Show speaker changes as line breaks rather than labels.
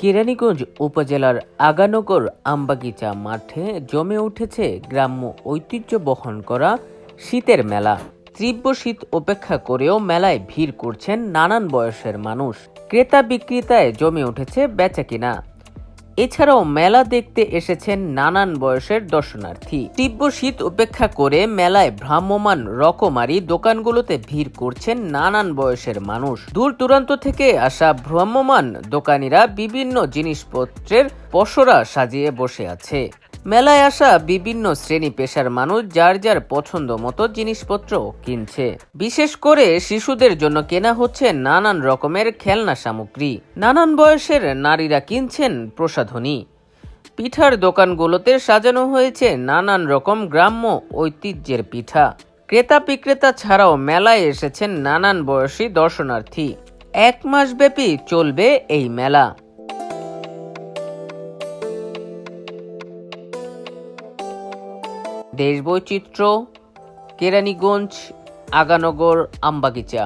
কেরানীগঞ্জ উপজেলার আগানগর আমবাগিচা মাঠে জমে উঠেছে গ্রাম্য ঐতিহ্য বহন করা শীতের মেলা। তীব্র শীত উপেক্ষা করেও মেলায় ভিড় করছেন নানান বয়সের মানুষ। ক্রেতা বিক্রেতায় জমে উঠেছে বেচাকিনা। এছাড়াও মেলা দেখতে এসেছেন নানান বয়সের দর্শনার্থী। তীব্র শীত উপেক্ষা করে মেলায় ভ্রাম্যমান রকমারি দোকানগুলোতে ভিড় করছেন নানান বয়সের মানুষ। দূর দূরান্ত থেকে আসা ভ্রাম্যমান দোকানিরা বিভিন্ন জিনিসপত্রের পসরা সাজিয়ে বসে আছে। মেলায় আসা বিভিন্ন শ্রেণি পেশার মানুষ যার যার পছন্দ মতো জিনিসপত্র কিনছে। বিশেষ করে শিশুদের জন্য কেনা হচ্ছে নানান রকমের খেলনা সামগ্রী। নানান বয়সের নারীরা কিনছেন প্রসাধনী। পিঠার দোকানগুলোতে সাজানো হয়েছে নানান রকম গ্রাম্য ঐতিহ্যের পিঠা। ক্রেতা বিক্রেতা ছাড়াও মেলায় এসেছেন নানান বয়সী দর্শনার্থী। এক মাস ব্যাপী চলবে এই মেলা। দেশ বৈচিত্র্য কেরানীগঞ্জ আগানগর আমবাগিচা।